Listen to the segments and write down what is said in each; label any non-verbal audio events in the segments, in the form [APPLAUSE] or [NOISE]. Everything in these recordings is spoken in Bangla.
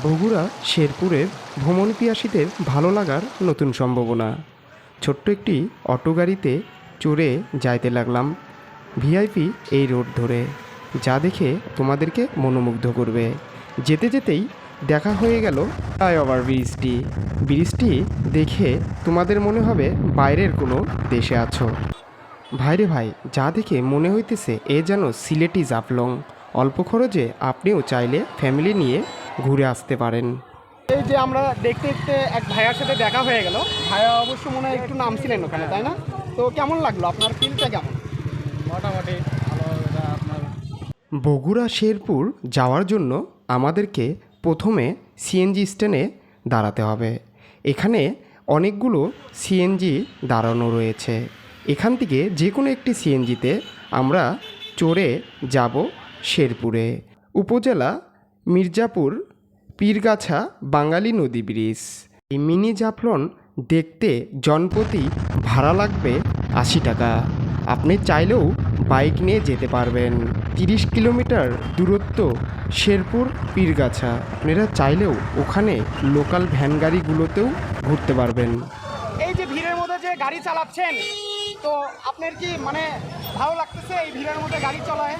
বগুড়া শেরপুরের ভ্রমণ পিয়াসীদের ভালো লাগার নতুন সম্ভাবনা। ছোট্ট একটি অটো গাড়িতে চড়ে যাইতে লাগলাম ভিআইপি এই রোড ধরে, যা দেখে তোমাদেরকে মনোমুগ্ধ করবে। যেতে যেতেই দেখা হয়ে গেল ফ্লাইওভার ব্রিজটি। ব্রিজটি দেখে তোমাদের মনে হবে বাইরের কোনো দেশে আছো। ভাইরে ভাই, যা দেখে মনে হইতেছে এ যেন সিলেটি জাফলং। অল্প খরচে আপনিও চাইলে ফ্যামিলি নিয়ে ঘুরে আসতে পারেন। এই যে আমরা দেখতে দেখতে এক ভাইয়ার সাথে দেখা হয়ে গেল। ভাইয়া অবশ্য মনে হয় একটু নাম ছিলেন ওখানে তাই না? তো কেমন লাগল? আপনার ফিলটা কেমন? মোটামুটি বগুড়া শেরপুর যাওয়ার জন্য আমাদেরকে প্রথমে সিএনজি স্ট্যান্ডে দাঁড়াতে হবে। এখানে অনেকগুলো সিএনজি দাঁড়ানো রয়েছে। এখান থেকে যে কোনো একটি সিএনজিতে আমরা চড়ে যাব শেরপুরে। উপজেলা মির্জাপুর, পীরগাছা, বাঙালি নদী ব্রিজ। এই মিনি জাফলন দেখতে জনপ্রতি ভাড়া লাগবে আশি টাকা। আপনি চাইলেও বাইক নিয়ে যেতে পারবেন। তিরিশ কিলোমিটার দূরত্ব শেরপুর, পীরগাছা। আপনারা চাইলেও ওখানে লোকাল ভ্যান গাড়িগুলোতেও ঘুরতে পারবেন। এই যে ভিড়ের মধ্যে যে গাড়ি চালাচ্ছেন, তো আপনার কি মানে ভালো লাগতেছে এই ভিড়ের মধ্যে গাড়ি চলায়?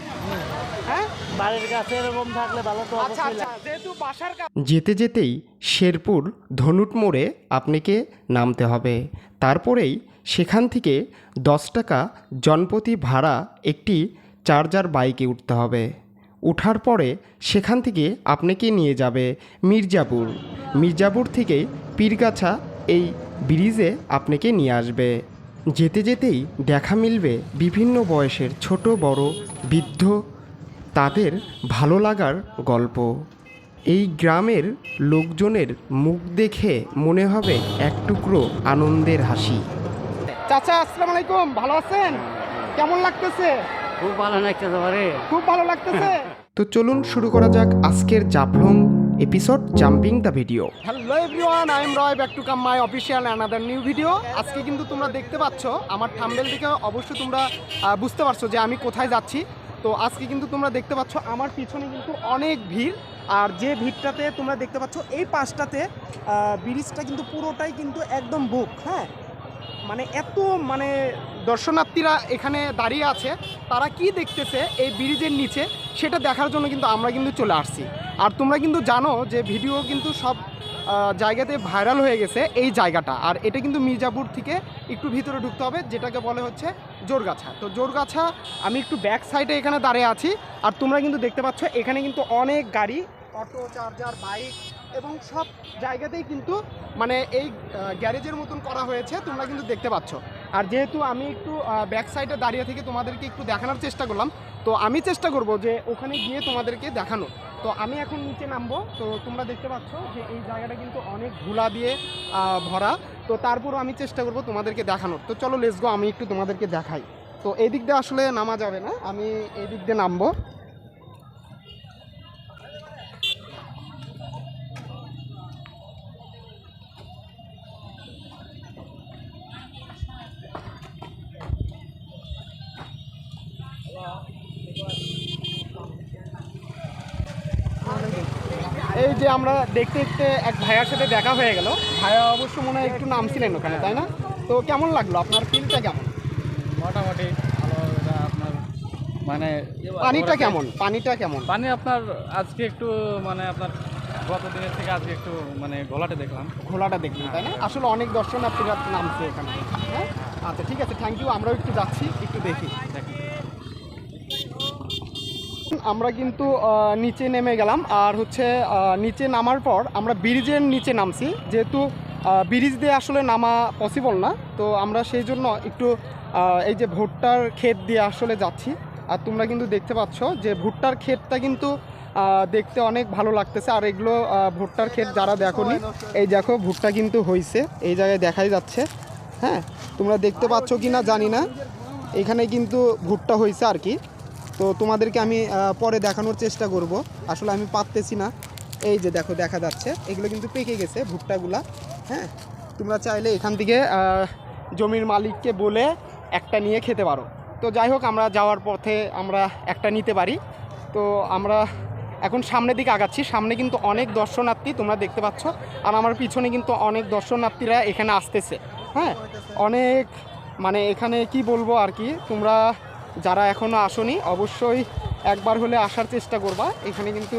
হ্যাঁ? বাড়ির কাছে এরকম থাকলে ভালো তো আচ্ছা অবশ্যই আচ্ছা। যেহেতু বাসার যেতে যেতেই শেরপুর ধনুট মোড়ে আপনাকে নামতে হবে। তারপরেই সেখান থেকে দশ টাকা জনপ্রতি ভাড়া একটি চার্জার বাইকে উঠতে হবে। ওঠার পরে সেখান থেকে আপনাকে নিয়ে যাবে মির্জাপুর। মির্জাপুর থেকে পীরগাছা এই ব্রিজে আপনাকে নিয়ে আসবে। যেতে যেতেই দেখা মিলবে বিভিন্ন বয়সের ছোট বড় বৃদ্ধ তাদের ভালো লাগার গল্প। এই গ্রামের লোকজনের মুখ দেখে মনে হবে এক টুকরো আনন্দের হাসি। চাচা আসসালামু আলাইকুম। ভালো আছেন? কেমন লাগতেছে? খুব ভালো লাগতেছে খুব ভালো লাগতেছে। [LAUGHS] তো চলুন শুরু করা যাক আজকের Jaflong episode jumping the video hello everyone I am Roy back to come my official another new video আজকে কিন্তু তোমরা দেখতে পাচ্ছ আমার থাম্বেল থেকে অবশ্যই তোমরা বুঝতে পারছ যে আমি কোথায় যাচ্ছি। তো আজকে কিন্তু তোমরা দেখতে পাচ্ছ আমার পিছনে কিন্তু অনেক ভিড়। আর যে ভিড়টাতে তোমরা দেখতে পাচ্ছ, এই পাশটাতে ব্রিজটা কিন্তু পুরোটাই কিন্তু একদম বুক হ্যাঁ? মানে এত মানে দর্শনার্থীরা এখানে দাঁড়িয়ে আছে। তারা কি দেখতেছে এই ব্রিজের নিচে, সেটা দেখার জন্য কিন্তু আমরা কিন্তু চলে আসছি। আর তোমরা কিন্তু জানো যে ভিডিও কিন্তু সব জায়গাতে ভাইরাল হয়ে গেছে এই জায়গাটা। আর এটা কিন্তু মির্জাপুর থেকে একটু ভিতরে ঢুকতে হবে, যেটাকে বলে হচ্ছে জোরগাছা। তো জোরগাছা, আমি একটু ব্যাক সাইডে এখানে দাঁড়িয়ে আছি, আর তোমরা কিন্তু দেখতে পাচ্ছ, এখানে কিন্তু অনেক গাড়ি অটো চার্জার বাইক এবং সব জায়গাতেই কিন্তু মানে এই গ্যারেজের মতন করা হয়েছে, তোমরা কিন্তু দেখতে পাচ্ছ। আর যেহেতু আমি একটু ব্যাক সাইডে দাঁড়িয়ে থেকে তোমাদেরকে একটু দেখানোর চেষ্টা করলাম, তো আমি চেষ্টা করব যে ওখানে গিয়ে তোমাদেরকে দেখানো। তো আমি এখন নিচে নামবো। তো তোমরা দেখতে পাচ্ছ যে এই জায়গাটা কিন্তু অনেক ধুলা দিয়ে ভরা। তো তারপরও আমি চেষ্টা করব তোমাদেরকে দেখানোর। তো চলো লেসগো আমি একটু তোমাদেরকে দেখাই। তো এই দিক দিয়ে আসলে নামা যাবে না, আমি এই দিক দিয়ে নামবো। এই যে আমরা দেখতে দেখতে এক ভাইয়ার সাথে দেখা হয়ে গেল। ভাইয়া অবশ্য মনে হয় একটু নাম ছিলেন ওখানে তাই না? তো কেমন লাগল? আপনার ফিলটা কেমন? মোটামুটি ভালো এটা আপনার মানে পানিটা কেমন? পানিটা কেমন? পানি আপনার আজকে একটু মানে আপনার গত দিনের থেকে আজকে একটু মানে গলাটে দেখলাম। ঘোলাটা দেখলাম তাই না? আসলে অনেক দর্শনার্থীরা নামছে এখানে। হ্যাঁ? আচ্ছা ঠিক আছে থ্যাংক ইউ আমরাও একটু যাচ্ছি একটু দেখি। আমরা কিন্তু নিচে নেমে গেলাম। আর হচ্ছে নিচে নামার পর আমরা ব্রিজের নিচে নামছি। যেহেতু ব্রিজ দিয়ে আসলে নামা পসিবল না, তো আমরা সেই জন্য একটু এই যে ভুট্টার ক্ষেত দিয়ে আসলে যাচ্ছি। আর তোমরা কিন্তু দেখতে পাচ্ছ যে ভুট্টার ক্ষেতটা কিন্তু দেখতে অনেক ভালো লাগতেছে। আর এগুলো ভুট্টার ক্ষেত যারা দেখোনি, এই দেখো ভুট্টা কিন্তু হয়েছে এই জায়গায় দেখাই যাচ্ছে। হ্যাঁ তোমরা দেখতে পাচ্ছ কি না জানি না। এখানে কিন্তু ভুট্টা হয়েছে আর কি। তো তোমাদেরকে আমি পরে দেখানোর চেষ্টা করব। আসলে আমি পারতেছি না। এই যে দেখো, দেখা যাচ্ছে। এগুলো কিন্তু পেকে গেছে, ভুট্টাগুলা। হ্যাঁ? তোমরা চাইলে এখান থেকে জমির মালিককে বলে একটা নিয়ে খেতে পারো। তো যাই হোক, আমরা যাওয়ার পথে আমরা একটা নিতে পারি। তো আমরা এখন সামনের দিকে আগাচ্ছি। সামনে কিন্তু অনেক দর্শনার্থী, তোমরা দেখতে পাচ্ছ। আর আমার পিছনে কিন্তু অনেক দর্শনার্থীরা এখানে আসতেছে। হ্যাঁ? অনেক মানে এখানে কি বলব আর কি? তোমরা যারা এখনও আসনি অবশ্যই একবার হলে আসার চেষ্টা করবা। এখানে কিন্তু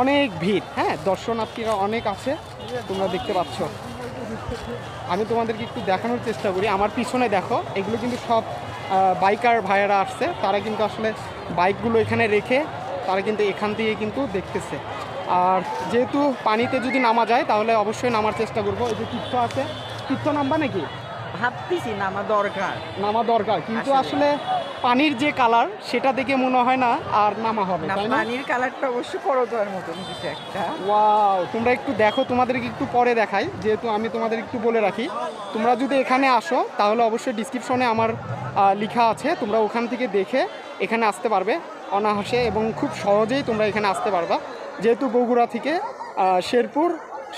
অনেক ভিড় হ্যাঁ? দর্শনার্থীরা অনেক আছে তোমরা দেখতে পাচ্ছ। আমি তোমাদেরকে একটু দেখানোর চেষ্টা করি। আমার পিছনে দেখো এগুলো কিন্তু সব বাইকার ভাইয়েরা আসছে। তারা কিন্তু আসলে বাইকগুলো এখানে রেখে তারা কিন্তু এখান থেকে কিন্তু দেখতেছে। আর যেহেতু পানিতে যদি নামা যায় তাহলে অবশ্যই নামার চেষ্টা করব। এই যে তীর্থ আছে তীর্থ নামবা নাকি? ভাবতেছি নামা দরকার। নামা দরকার কিন্তু আসলে। পানির যে কালার সেটা দেখে মনে হয় না আর নামা হবে না তাই না? পানির কালারটা অবশ্য করতোয়ার মতন কিছু একটা। ওয়াও তোমরা একটু দেখো তোমাদেরকে একটু পরে দেখাই যেহেতু আমি তোমাদের একটু বলে রাখি। তোমরা যদি এখানে আসো তাহলে অবশ্যই ডিসক্রিপশনে আমার লেখা আছে তোমরা ওখান থেকে দেখে এখানে আসতে পারবে অনাহাসে এবং খুব সহজেই তোমরা এখানে আসতে পারবা। যেহেতু বগুড়া থেকে শেরপুর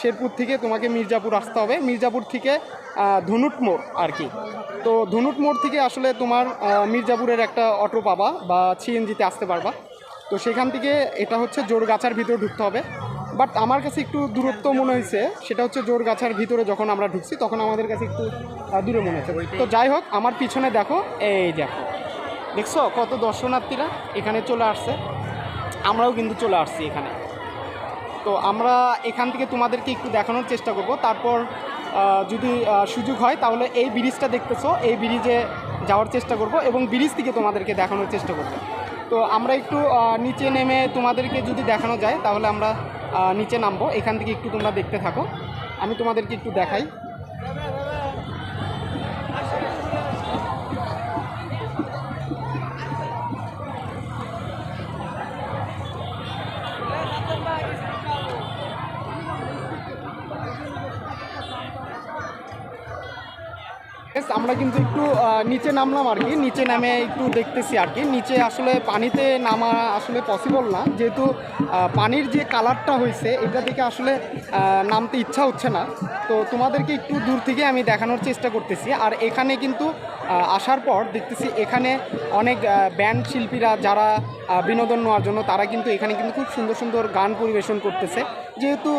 শেরপুর থেকে তোমাকে মির্জাপুর আসতে হবে। মির্জাপুর থেকে ধনুট মোড় আর কি। তো ধনুট মোড় থেকে আসলে তোমার মির্জাপুরের একটা অটো পাবা বা সিএনজিতে আসতে পারবা। তো সেখান থেকে এটা হচ্ছে জোরগাছার ভিতরে ঢুকতে হবে। বাট আমার কাছে একটু দূরত্ব মনে হয়েছে, সেটা হচ্ছে জোরগাছার ভিতরে যখন আমরা ঢুকছি, তখন আমাদের কাছে একটু দূরে মনে হচ্ছে। তো যাই হোক, আমার পিছনে দেখো, এই দেখো। দেখছ কত দর্শনার্থীরা এখানে চলে আসছে? আমরাও কিন্তু চলে আসছি এখানে। তো আমরা এখান থেকে তোমাদেরকে একটু দেখানোর চেষ্টা করব। তারপর যদি সুযোগ হয়, তাহলে এই ব্রিজটা দেখতেছো। এই ব্রিজে যাওয়ার চেষ্টা করব এবং ব্রিজ থেকে তোমাদেরকে দেখানোর চেষ্টা করব। তো আমরা একটু নিচে নেমে তোমাদেরকে যদি দেখানো যায়, তাহলে আমরা নিচে নামবো। এখান থেকে একটু তোমরা দেখতে থাকো। আমি তোমাদেরকে একটু দেখাই। আমরা কিন্তু একটু নিচে নামলাম আর কি। নিচে নামে একটু দেখতেছি আর কি। নিচে আসলে পানিতে নামা আসলে পসিবল না। যেহেতু পানির যে কালারটা হয়েছে, এটা থেকে আসলে নামতে ইচ্ছা হচ্ছে না। তো তোমাদেরকে একটু দূর থেকে আমি দেখানোর চেষ্টা করতেছি। আর এখানে কিন্তু আসার পর দেখতেছি এখানে অনেক ব্যান্ড শিল্পীরা যারা বিনোদন নেওয়ার জন্য, তারা কিন্তু এখানে কিন্তু খুব সুন্দর সুন্দর গান পরিবেশন করতেছে। যেহেতু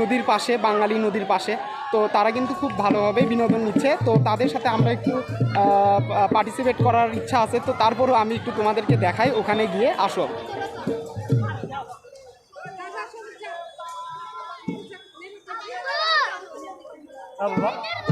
নদীর পাশে, বাঙালি নদীর পাশে, তো তারা কিন্তু খুব ভালোভাবে বিনোদন নিচ্ছে। তো তাদের সাথে আমরা একটু পার্টিসিপেট করার ইচ্ছা আছে, তো তারপরও আমি একটু তোমাদেরকে দেখাই, ওখানে গিয়ে আসো। তো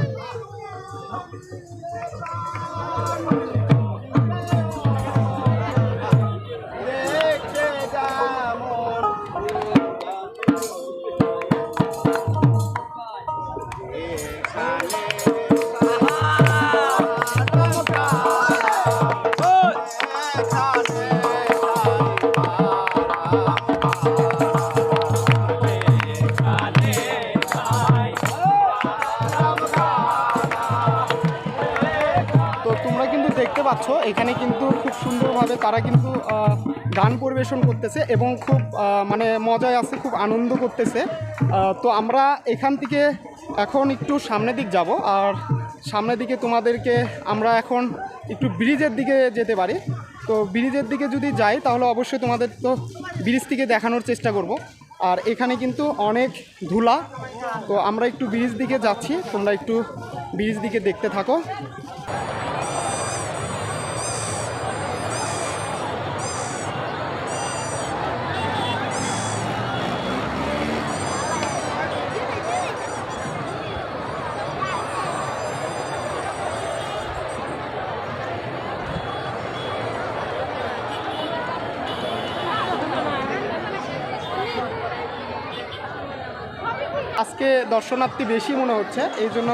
দেখতে পাচ্ছ এখানে কিন্তু খুব সুন্দরভাবে তারা কিন্তু পরিবেশন করতেছে এবং খুব মানে মজায় আছে, খুব আনন্দ করতেছে। তো আমরা এখান থেকে এখন একটু সামনের দিক যাব আর সামনের দিকে তোমাদেরকে আমরা এখন একটু ব্রিজের দিকে যেতে পারি। তো ব্রিজের দিকে যদি যাই, তাহলে অবশ্যই তোমাদের তো ব্রিজ থেকে দেখানোর চেষ্টা করব। আর এখানে কিন্তু অনেক ধুলা। তো আমরা একটু ব্রিজ দিকে যাচ্ছি, তোমরা একটু ব্রিজ দিকে দেখতে থাকো। আজকে দর্শনার্থী বেশি মনে হচ্ছে, এই জন্য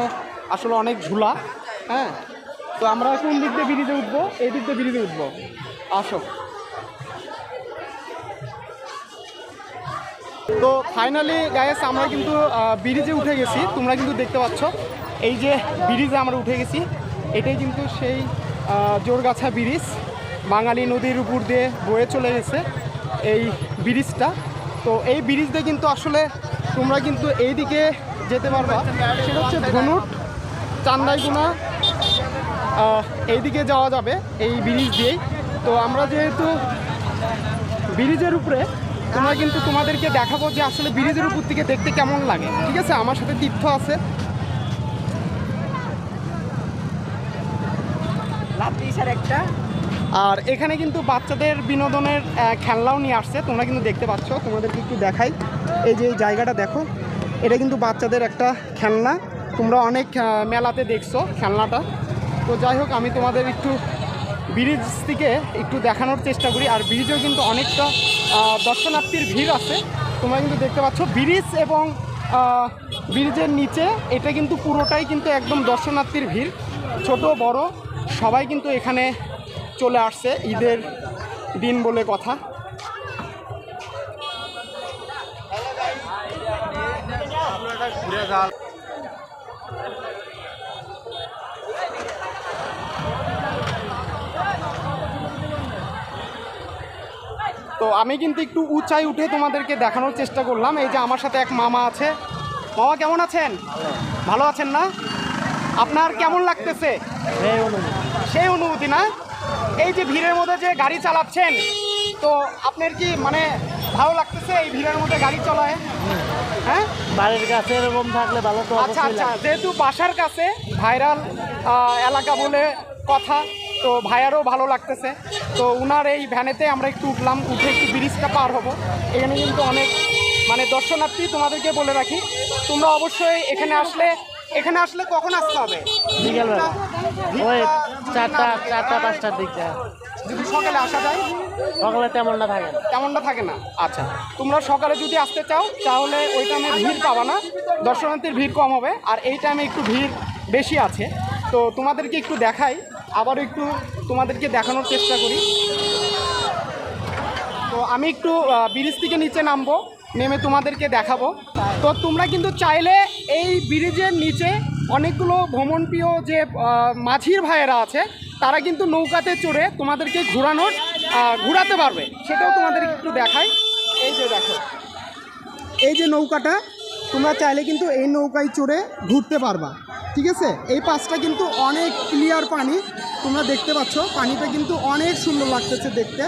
আসলে অনেক ঝুলা হ্যাঁ? তো আমরা কোন দিক দিয়ে ব্রিজে উঠবো? এই দিক দিয়ে ব্রিজে উঠবো। আসো। তো ফাইনালি গায়েস আমরা কিন্তু ব্রিজে উঠে গেছি। তোমরা কিন্তু দেখতে পাচ্ছ, এই যে ব্রিজে আমরা উঠে গেছি, এটাই কিন্তু সেই জোরগাছা ব্রিজ। বাঙালি নদীর উপর দিয়ে বয়ে চলে গেছে এই ব্রিজটা। তো এই ব্রিজ দিয়ে কিন্তু আসলে তোমরা কিন্তু এই দিকে যেতে পারবা। সেটা হচ্ছে ধনুট চান্দাইগুনা এইদিকে যাওয়া যাবে এই ব্রিজ দিয়েই। তো আমরা যেহেতু ব্রিজের উপরে তোমরা কিন্তু তোমাদেরকে দেখাবো যে আসলে ব্রিজের উপর থেকে দেখতে কেমন লাগে। ঠিক আছে? আমার সাথে তীর্থ আছে। একটা। আর এখানে কিন্তু বাচ্চাদের বিনোদনের খেলনাও নিয়ে আসছে। তোমরা কিন্তু দেখতে পাচ্ছ। তোমাদেরকে একটু দেখাই। এই যে জায়গাটা দেখো, এটা কিন্তু বাচ্চাদের একটা খেলনা। তোমরা অনেক মেলাতে দেখছ খেলনাটা। তো যাই হোক, আমি তোমাদের একটু ব্রিজ থেকে একটু দেখানোর চেষ্টা করি। আর ব্রিজেও কিন্তু অনেকটা দর্শনার্থীর ভিড় আছে। তোমরা কিন্তু দেখতে পাচ্ছ ব্রিজ এবং ব্রিজের নিচে এটা কিন্তু পুরোটাই কিন্তু একদম দর্শনার্থীর ভিড়। ছোট, বড়, সবাই কিন্তু এখানে চলে আসছে ঈদের দিন বলে কথা। তো আমি কিন্তু একটু উঁচাই উঠে তোমাদেরকে দেখানোর চেষ্টা করলাম। এই যে আমার সাথে এক মামা আছে। মামা কেমন আছেন? ভালো আছেন না? আপনার কেমন লাগতেছে? সেই অনুভূতি না? এই যে ভিড়ের মধ্যে যে গাড়ি চালাচ্ছেন তো আপনার কি মানে ভালো লাগতেছে এই ভিড়ের মধ্যে গাড়ি চলায়। হ্যাঁ? বাড়ির কাছে এরকম থাকলে ভালো তো আচ্ছা আচ্ছা যেহেতু বাসার কাছে ভাইরাল এলাকা বলে কথা তো ভাইয়ারও ভালো লাগতেছে। তো উনার এই ভ্যানেতে আমরা একটু উঠলাম উঠে একটু ব্রিজটা পার হব। এখানে কিন্তু অনেক মানে দর্শনার্থী তোমাদেরকে বলে রাখি। তোমরা অবশ্যই এখানে আসলে এখানে আসলে কখন আসতে হবে? বিকেলবেলা। ওই চারটা চারটা পাঁচটার দিকটা যদি সকালে আসা যায়? সকালে তেমনটা থাকে না। তেমনটা থাকে না? আচ্ছা তোমরা সকালে যদি আসতে চাও তাহলে ওই টাইমে ভিড় পাবা না। দর্শনার্থীর ভিড় কম হবে আর এই টাইমে একটু ভিড় বেশি আছে। তো তোমাদেরকে একটু দেখাই আবারও একটু তোমাদেরকে দেখানোর চেষ্টা করি। তো আমি একটু ব্রিজ থেকে নিচে নামবো। নেমে তোমাদেরকে দেখাবো। তো তোমরা কিন্তু চাইলে এই ব্রিজের নিচে অনেকগুলো ভ্রমণপ্রিয় যে মাঝির ভাইয়েরা আছে, তারা কিন্তু নৌকাতে চড়ে তোমাদেরকে ঘোরানোর ঘোরাতে পারবে। সেটাও তোমাদেরকে একটু দেখাই। এই যে দেখো, এই যে নৌকাটা, তোমরা চাইলে কিন্তু এই নৌকায় চড়ে ঘুরতে পারবা। ঠিক আছে? এই পাশটা কিন্তু অনেক ক্লিয়ার পানি, তোমরা দেখতে পাচ্ছ, পানিটা কিন্তু অনেক সুন্দর লাগতেছে দেখতে।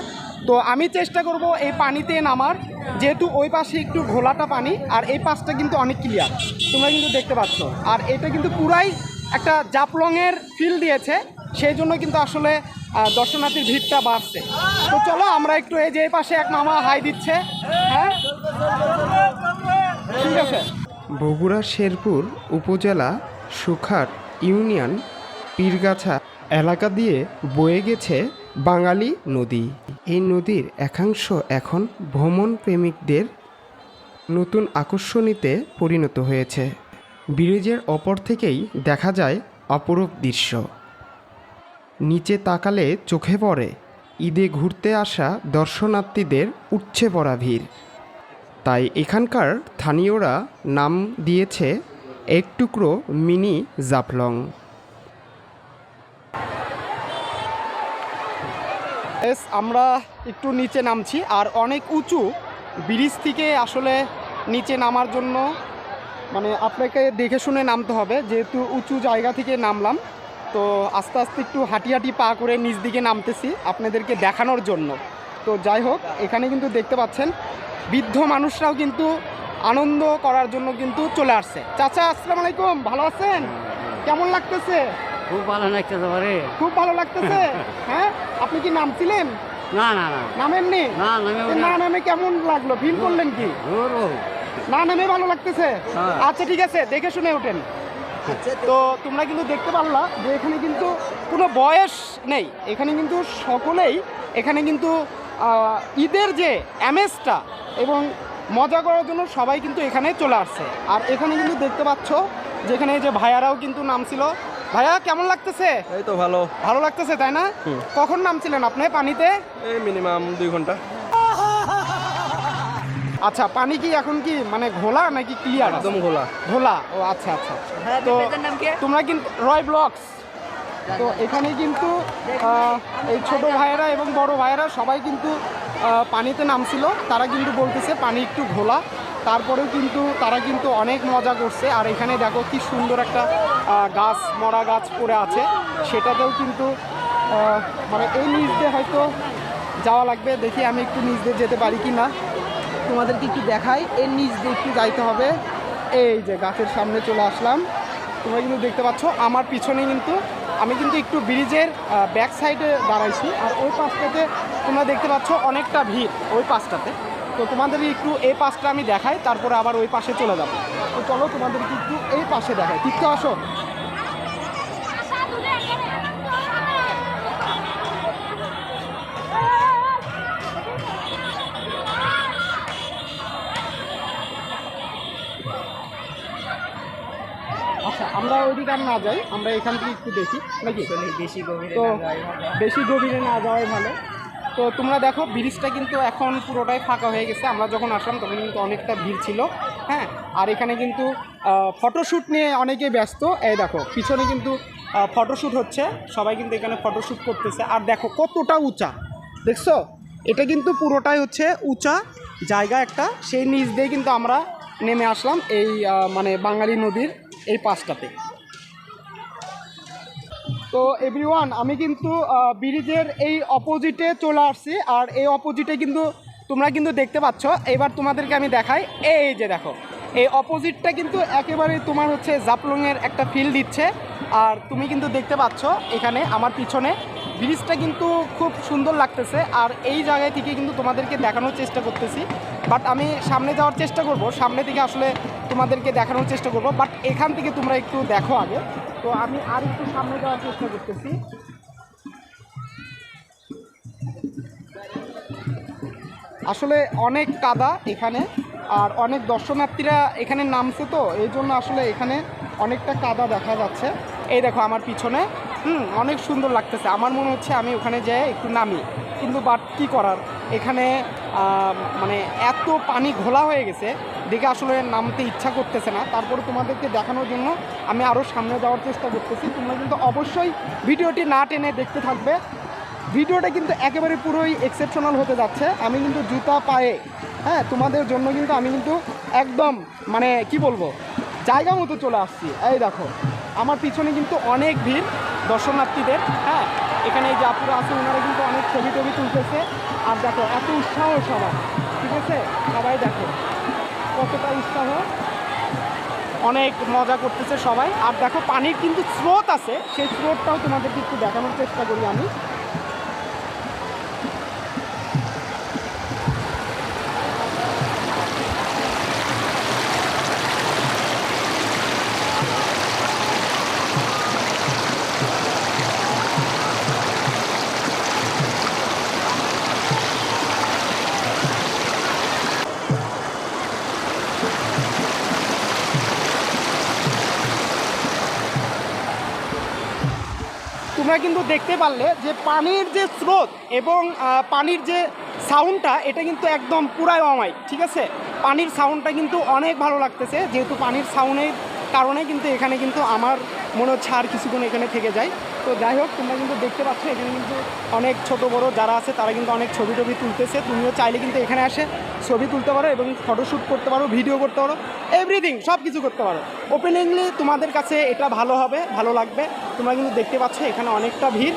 তো আমি চেষ্টা করব এই পানিতে নামার, যেহেতু ওই পাশে একটু ঘোলাটা পানি, আর এই পাশটা কিন্তু অনেক ক্লিয়ার তোমরা কিন্তু দেখতে পাচ্ছ। আর এটা কিন্তু পুরাই একটা জাপলংয়ের ফিল দিয়েছে, সেই জন্য কিন্তু আসলে দর্শনার্থীর ভিড়টা বাড়ছে। তো চলো আমরা একটু এই যে এই পাশে এক মামা হাই দিচ্ছে হ্যাঁ? ঠিক আছে। বগুড়া শেরপুর উপজেলা সুখাট ইউনিয়ন, পীরগাছা এলাকা দিয়ে বয়ে গেছে বাঙালি নদী। এই নদীর একাংশ এখন ভ্রমণ প্রেমিকদের নতুন আকর্ষণীতে পরিণত হয়েছে। ব্রিজের অপর থেকেই দেখা যায় অপরূপ দৃশ্য। নিচে তাকালে চোখে পড়ে, ঈদে ঘুরতে আসা দর্শনার্থীদের উচ্ছে পড়া ভিড়। তাই এখানকার স্থানীয়রা নাম দিয়েছে, এক টুকরো মিনি জাফলং। এস আমরা একটু নিচে নামছি আর অনেক উঁচু ব্রিজ থেকে আসলে নিচে নামার জন্য মানে আপনাকে দেখে শুনে নামতে হবে যেহেতু উঁচু জায়গা থেকে নামলাম। তো আস্তে আস্তে একটু হাঁটি হাঁটি পা করে নিচ দিকে নামতেছি আপনাদেরকে দেখানোর জন্য। তো যাই হোক এখানে কিন্তু দেখতে পাচ্ছেন বৃদ্ধ মানুষরাও কিন্তু আনন্দ করার জন্য কিন্তু চলে আসছে। চাচা আসসালামু আলাইকুম ভালো আছেন? কেমন লাগতেছে? খুব ভালো লাগতেছে পারে খুব ভালো লাগতেছে? [LAUGHS] হ্যাঁ? আপনি কি নামছিলেন? না না না। নামেননি না নামে না নামে কেমন লাগল? ফিল করলেন কি? না নামে ভালো লাগতেছে? হ্যাঁ। আচ্ছা ঠিক আছে দেখে শুনে ওঠেন। তো তোমরা কিন্তু দেখতে পারলা যে এখানে কিন্তু কোনো বয়স নেই। এখানে কিন্তু সকলেই এখানে কিন্তু ঈদের যে অ্যামেজটা এবং মজা করার জন্য সবাই কিন্তু এখানে চলে আসছে। আর এখানে কিন্তু দেখতে পাচ্ছ যেখানে যে ভাইয়ারাও কিন্তু নামছিল। ভাইয়া কেমন লাগতেছে? এই তো ভালো। ভালো লাগতেছে তাই না? কখন নামছিলেন আপনি পানিতে? এই মিনিমাম দুই ঘণ্টা। আচ্ছা পানি কি এখন কি মানে ঘোলা নাকি ক্লিয়ার একদম ঘোলা। ঘোলা? ও আচ্ছা আচ্ছা। হ্যাঁ তো তোমরা কিন্তু রয় ব্লকস। তো এখানে কিন্তু এই ছোট ভাইয়েরা এবং বড় ভাইয়েরা সবাই কিন্তু পানিতে নামছিল। তারা কিন্তু বলতেছে পানি একটু ঘোলা। তারপরেও কিন্তু তারা কিন্তু অনেক মজা করছে। আর এখানে দেখো কি সুন্দর একটা গাছ, মরা গাছ পড়ে আছে। সেটাতেও কিন্তু মানে এই নিচ দিয়ে হয়তো যাওয়া লাগবে। দেখি আমি একটু নিচ দিয়ে যেতে পারি কি না তোমাদেরকে একটু দেখাই। এর নিচ দিয়ে একটু যাইতে হবে। এই যে গাছের সামনে চলে আসলাম। তোমরা কিন্তু দেখতে পাচ্ছ, আমার পিছনে কিন্তু, আমি কিন্তু একটু ব্রিজের ব্যাক সাইডে দাঁড়াইছি। আর ওই পাশটাতে তোমরা দেখতে পাচ্ছ অনেকটা ভিড়, ওই পাশটাতে। তো তোমাদের একটু এই পাশটা আমি দেখাই তারপরে আবার ওই পাশে চলে যাব। তো চলো তোমাদেরকে একটু এই পাশে দেখাই। ঠিক তো আসো। আচ্ছা আমরা ওইদিকে আর না যাই আমরা এখান থেকে একটু দেখি নাকি? বেশি গভীরে তো। বেশি গভীরে না যাওয়াই ভালো। তো তোমরা দেখো, ব্রিজটা কিন্তু এখন পুরোটাই ফাঁকা হয়ে গেছে। আমরা যখন আসলাম তখন কিন্তু অনেকটা ভিড় ছিল হ্যাঁ? আর এখানে কিন্তু ফটোশ্যুট নিয়ে অনেকেই ব্যস্ত। এই দেখো, পিছনে কিন্তু ফটোশ্যুট হচ্ছে। সবাই কিন্তু এখানে ফটোশ্যুট করতেছে। আর দেখো, কতটা উঁচা। দেখছ? এটা কিন্তু পুরোটাই হচ্ছে উঁচা জায়গা একটা। সেই নিচ দিয়ে কিন্তু আমরা নেমে আসলাম এই মানে বাঙালি নদীর এই পাশটাতে। তো এভরিওয়ান আমি কিন্তু ব্রিজের এই অপোজিটে চলে আসছি, আর এই অপোজিটে কিন্তু তোমরা কিন্তু দেখতে পাচ্ছ। এবার তোমাদেরকে আমি দেখাই। এই যে দেখো, এই অপোজিটটা কিন্তু একেবারে তোমার হচ্ছে জাপলংয়ের একটা ফিল দিচ্ছে। আর তুমি কিন্তু দেখতে পাচ্ছ এখানে আমার পিছনে ব্রিজটা কিন্তু খুব সুন্দর লাগতেছে, আর এই জায়গায় থেকে কিন্তু তোমাদেরকে দেখানোর চেষ্টা করতেছি। বাট আমি সামনে যাওয়ার চেষ্টা করব, সামনে থেকে আসলে তোমাদেরকে দেখানোর চেষ্টা করব বাট এখান থেকে তোমরা একটু দেখো আগে। তো আমি আর একটু সামনে যাওয়ার চেষ্টা করতেছি। আসলে অনেক কাদা এখানে, আর অনেক দর্শনার্থীরা এখানে নামছে তো, এই জন্য আসলে এখানে অনেকটা কাদা দেখা যাচ্ছে। এই দেখো আমার পিছনে। হুম, অনেক সুন্দর লাগতেছে। আমার মনে হচ্ছে আমি ওখানে যেয়ে একটু নামি। কিন্তু বাট কী করার? এখানে মানে এত পানি ঘোলা হয়ে গেছে, দেখে আসলে নামতে ইচ্ছা করতেছে না। তারপরে তোমাদেরকে দেখানোর জন্য আমি আরও সামনে যাওয়ার চেষ্টা করতেছি। তোমরা কিন্তু অবশ্যই ভিডিওটি না টেনে দেখতে থাকবে। ভিডিওটা কিন্তু একেবারে পুরোই এক্সেপশনাল হতে যাচ্ছে। আমি কিন্তু জুতা পায়ে হ্যাঁ তোমাদের জন্য কিন্তু আমি কিন্তু একদম মানে কি বলব, জায়গা মতো চলে আসছি। এই দেখো, আমার পিছনে কিন্তু অনেক ভিড়। দর্শনার্থীদের হ্যাঁ এখানে এই যে আপুরা আছে ওনারা কিন্তু অনেক ছবি টবি তুলতেছে। আর দেখো, এত উৎসাহ সবাই ঠিক আছে? সবাই দেখো, কতটা উৎসাহ। অনেক মজা করতেছে সবাই। আর দেখো, পানির কিন্তু স্রোত আছে, সেই স্রোতটাও তোমাদেরকে একটু দেখানোর চেষ্টা করি আমি। তোমরা কিন্তু দেখতে পারলে যে পানির যে স্রোত এবং পানির যে সাউন্ডটা, এটা কিন্তু একদম পুরাই অমাইক ঠিক আছে? পানির সাউন্ডটা কিন্তু অনেক ভালো লাগতেছে, যেহেতু পানির সাউন্ডের কারণে কিন্তু এখানে কিন্তু আমার মনে হচ্ছে আর কিছুক্ষণ এখানে থেকে যায়। তো যাই হোক, তোমরা কিন্তু দেখতে পাচ্ছ, এখানে কিন্তু অনেক ছোট বড় যারা আছে, তারা কিন্তু অনেক ছবি টবি তুলতেছে। তুমিও চাইলে কিন্তু এখানে আসে ছবি তুলতে পারো এবং ফটোশ্যুট করতে পারো ভিডিও করতে পারো এভরিথিং সব কিছু করতে পারো। ওপেনিংলি তোমাদের কাছে এটা ভালো হবে, ভালো লাগবে। তোমরা কিন্তু দেখতে পাচ্ছ এখানে অনেকটা ভিড়।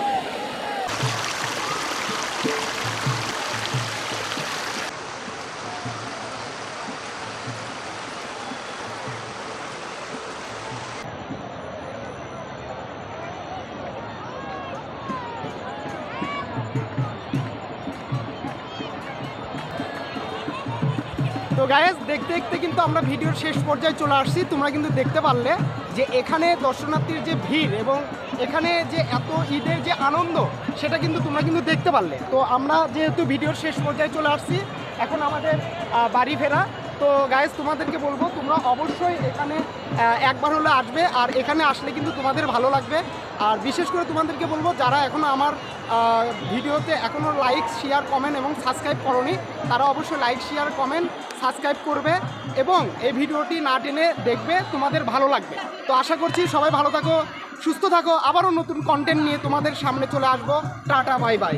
কিন্তু আমরা ভিডিওর শেষ পর্যায়ে চলে আসছি। তোমরা কিন্তু দেখতে পারলে যে এখানে দর্শনার্থীর যে ভিড় এবং এখানে যে এত ঈদের যে আনন্দ, সেটা কিন্তু তোমরা কিন্তু দেখতে পারলে। তো আমরা যেহেতু ভিডিওর শেষ পর্যায়ে চলে আসছি, এখন আমাদের বাড়ি ফেরা। তো গায়েস তোমাদেরকে বলব, তোমরা অবশ্যই এখানে একবার হলে আসবে, আর এখানে আসলে কিন্তু তোমাদের ভালো লাগবে। আর বিশেষ করে তোমাদেরকে বলব, যারা এখনও আমার ভিডিওতে এখনও লাইক শেয়ার কমেন্ট এবং সাবস্ক্রাইব করনি, তারা অবশ্যই লাইক শেয়ার কমেন্ট সাবস্ক্রাইব করবে এবং এই ভিডিওটি না টেনে দেখবে, তোমাদের ভালো লাগবে। তো আশা করছি সবাই ভালো থাকো, সুস্থ থাকো, আবারও নতুন কন্টেন্ট নিয়ে তোমাদের সামনে চলে আসব। Tata bye bye